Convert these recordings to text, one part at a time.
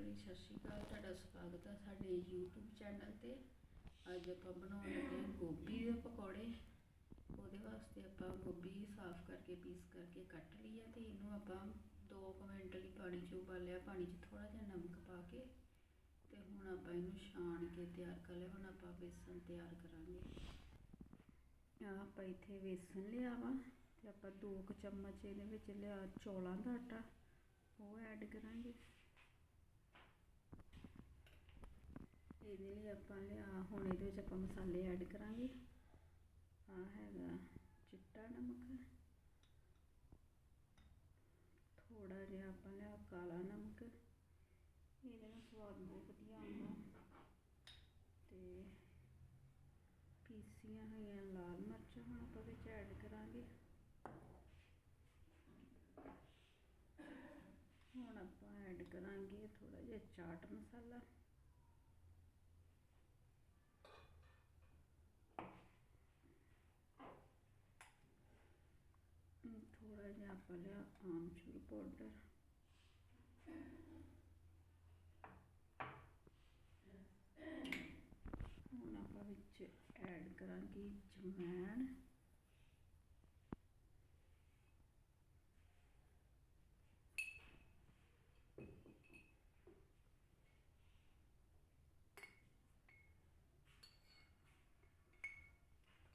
ਜੀ ਸਤਿ ਸ਼੍ਰੀ ਅਕਾਲ, ਤੁਹਾਡਾ ਸਵਾਗਤ ਹੈ ਸਾਡੇ YouTube ਚੈਨਲ ਤੇ। ਅੱਜ ਆਪਾਂ ਬਣਾਉਣ ਲੱਗੇ ਹਾਂ ਗੋਭੀ ਦੇ ਪਕੌੜੇ। ਉਹਦੇ ਵਾਸਤੇ ਆਪਾਂ ਗੋਭੀ ਸਾਫ਼ ਕਰਕੇ, ਪੀਸ ਕਰਕੇ ਕੱਟ ਲਈ ਹੈ ਤੇ ਇਹਨੂੰ ਆਪਾਂ 2 ਮਿੰਟ ਲਈ ਪਾਣੀ 'ਚ ਉਬਾਲਿਆ, ਪਾਣੀ 'ਚ ਥੋੜਾ ਜਿਹਾ ਨਮਕ ਪਾ ਕੇ। ਤੇ ਹੁਣ ਆਪਾਂ ਇਹਨੂੰ ਛਾਣ ਕੇ ਤਿਆਰ ਕਰ ਲਿਆ, ਹੁਣ ਆਪਾਂ ਬੇਸਨ ਤਿਆਰ ਕਰਾਂਗੇ। ਆਹ ਆਪਾਂ ਇੱਥੇ ਬੇਸਨ ਲਿਆ ਵਾ ਤੇ ਆਪਾਂ 2 ਕੁ ਚਮਚ ਇਹਦੇ ਵਿੱਚ ਲਿਆ ਚੌਲਾਂ ਦਾ ਆਟਾ, ਉਹ ਐਡ ਕਰਾਂਗੇ। ਇਹਦੇ ਲਈ ਆਪਾਂ ਲਿਆ, ਹੁਣ ਇਹਦੇ ਵਿੱਚ ਆਪਾਂ ਮਸਾਲੇ ਐਡ ਕਰਾਂਗੇ। ਆ ਹੈਗਾ ਚਿੱਟਾ ਨਮਕ। ਥੋੜਾ ਜਿਹਾ ਆਪਾਂ ਲਿਆ ਕਾਲਾ ਨਮਕ। ਇਹਦੇ ਨਾਲ ਸਵਾਦ ਬਹੁਤ ਵਧੀਆ ਆਉਂਦਾ। ਤੇ ਪੀਸੀਆਂ ਹੋਈਆਂ ਲਾਲ ਮਿਰਚਾਂ ਹੁਣ ਆਪਾਂ ਵਿੱਚ ਐਡ ਕਰਾਂਗੇ। ਹੁਣ ਆਪਾਂ ਐਡ ਕਰਾਂਗੇ ਥੋੜਾ ਜਿਹਾ ਚਾਟ ਮਸਾਲਾ ਥੋੜਾ ਜਿਹਾ ਆਪਾਂ ਲਿਆ ਆਮਚੂਰ ਪਾਊਡਰ ਹੁਣ ਆਪਾਂ ਵਿੱਚ ਐਡ ਕਰਾਂਗੇ ਜਮੈਣ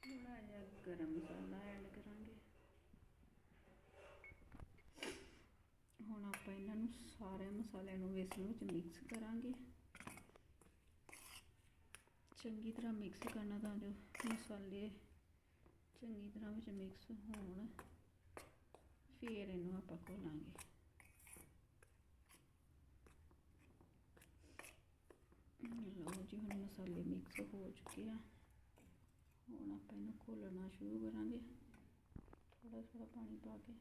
ਥੋੜਾ ਜਿਹਾ ਗਰਮ ਮਸਾਲਾ ਐਡ ਕਰਾਂਗੇ ਹੁਣ ਆਪਾਂ ਸਾਰੇ ਮਸਾਲਿਆਂ ਨੂੰ ਵੇਸਣ ਵਿੱਚ ਮਿਕਸ ਕਰਾਂਗੇ। ਚੰਗੀ ਤਰ੍ਹਾਂ ਮਿਕਸ ਕਰਨਾ ਤਾਂ ਜੋ ਮਸਾਲੇ ਚੰਗੀ ਤਰ੍ਹਾਂ ਵਿੱਚ ਮਿਕਸ ਹੋਣ, ਫਿਰ ਇਹਨੂੰ ਆਪਾਂ ਘੋਲਾਂਗੇ। ਲਓ ਜੀ, ਹੁਣ ਮਸਾਲੇ ਮਿਕਸ ਹੋ ਚੁੱਕੇ ਆ। ਹੁਣ ਆਪਾਂ ਇਹਨੂੰ ਘੋਲਣਾ ਸ਼ੁਰੂ ਕਰਾਂਗੇ। ਥੋੜਾ ਥੋੜਾ ਪਾਣੀ ਪਾ ਕੇ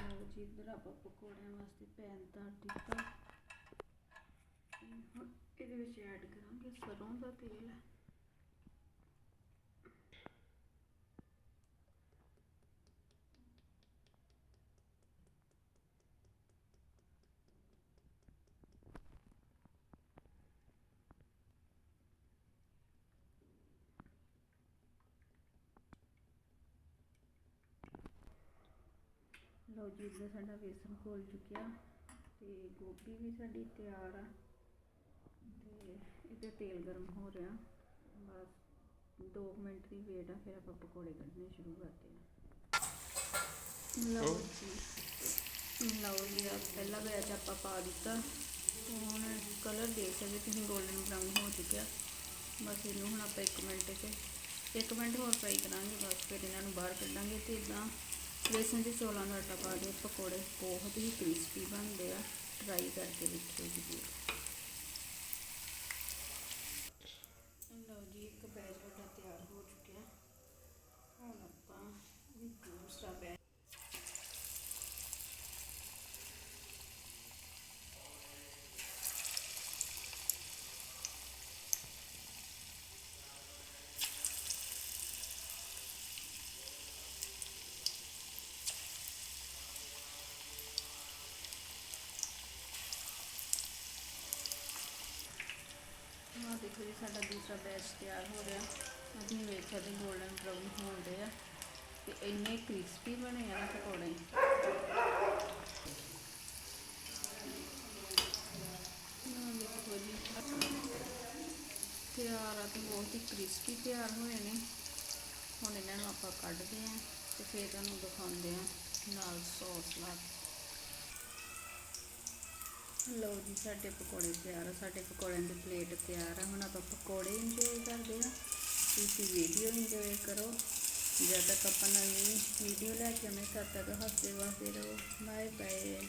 ਲਓ ਜੀ ਇੱਧਰ ਆਪਾਂ ਪਕੌੜਿਆਂ ਵਾਸਤੇ ਪੈਨ ਧਰ ਦਿੱਤਾ ਇਹਦੇ ਵਿੱਚ ਐਡ ਕਰਾਂਗੇ ਸਰੋਂ ਦਾ ਤੇਲ। ਲਓ ਜੀ ਇੱਧਰ ਸਾਡਾ ਬੇਸਨ ਘੋਲ ਚੁੱਕਿਆ ਤੇ ਗੋਭੀ ਵੀ ਸਾਡੀ ਤਿਆਰ ਆ ਤੇ ਇਹਦੇ ਤੇਲ ਗਰਮ ਹੋ ਰਿਹਾ। ਬਸ 2 ਮਿੰਟ ਦੀ ਵੇਟ ਆ ਫਿਰ ਆਪਾਂ ਪਕੌੜੇ ਕੱਢਣੇ ਸ਼ੁਰੂ ਕਰਦੇ ਆ। ਲਓ ਜੀ ਲਓ ਜੀ ਆਹ ਪਹਿਲਾ ਵਿੱਚ ਆਪਾਂ ਪਾ ਦਿੱਤਾ। ਹੁਣ ਕਲਰ ਦੇਖ ਸਕਦੇ ਤੁਸੀਂ 골ਡਨ ਬਰਾਊਨ ਹੋ ਚੁੱਕਿਆ। ਬਸ ਇਹਨੂੰ ਹੁਣ ਆਪਾਂ 1 ਮਿੰਟ 'ਚ 1 ਮਿੰਟ ਹੋਰ ਫਰਾਈ ਕਰਾਂਗੇ ਬਸ ਫਿਰ ਇਹਨਾਂ ਨੂੰ ਬਾਹਰ ਕੱਢਾਂਗੇ ਤੇ ਇਦਾਂ ਬੇਸਨ ਦੇ ਚੌਲਾਂ ਦਾ ਆਟਾ ਪਾ ਕੇ ਪਕੌੜੇ ਬਹੁਤ ਹੀ ਕ੍ਰਿਸਪੀ ਬਣਦੇ ਆ। ਟਰਾਈ ਕਰਕੇ ਦੇਖਿਓ ਜੀ। ਲਓ ਜੀ, ਇੱਕ ਬੈਚ ਸਾਡਾ ਤਿਆਰ ਹੋ ਚੁੱਕਿਆ। ਹੁਣ ਆਪਾਂ ਵੀ ਦੂਸਰਾ ਬੈਚ ਆਹ ਦੇਖੋ ਜੀ, ਸਾਡਾ ਦੂਸਰਾ ਬੈਚ ਤਿਆਰ ਹੋ ਰਿਹਾ। ਅਸੀਂ ਵੇਖ ਸਕਦੇ 골ਡਨ ਬਰਾਊਨ ਹੋਣ ਦੇ ਆ ਤੇ ਇੰਨੇ ਕ੍ਰਿਸਪੀ ਬਣੇ ਆ ਨਾ ਪਕੌੜੇ। ਆਹ ਦੇਖੋ ਜੀ, ਤਿਆਰ ਆ ਤੇ ਬਹੁਤ ਹੀ ਕ੍ਰਿਸਪੀ ਤਿਆਰ ਹੋਏ ਨੇ। ਹੁਣ ਇਹਨਾਂ ਨੂੰ ਆਪਾਂ ਕੱਢਦੇ ਆ ਤੇ ਫਿਰ ਤੁਹਾਨੂੰ ਦਿਖਾਉਂਦੇ ਆ ਨਾਲ ਸੌਸ ਲਾ ਕੇ ਲਓ ਜੀ, ਸਾਡੇ ਪਕੌੜੇ ਤਿਆਰ ਆ, ਸਾਡੇ ਪਕੌੜਿਆਂ ਦੀ ਪਲੇਟ ਤਿਆਰ ਆ। ਹੁਣ ਆਪਾਂ ਪਕੌੜੇ ਇੰਜੋਏ ਕਰਦੇ ਆ। ਤੁਸੀਂ ਵੀਡੀਓ ਇੰਜੋਏ ਕਰੋ। ਜਦ ਤੱਕ ਆਪਾਂ ਨਵੀਂ ਵੀਡੀਓ ਲੈ ਕੇ ਆਉਂਦੇ ਤਦ ਤੱਕ ਹੱਸਦੇ ਵਸਦੇ ਰਹੋ। Bye bye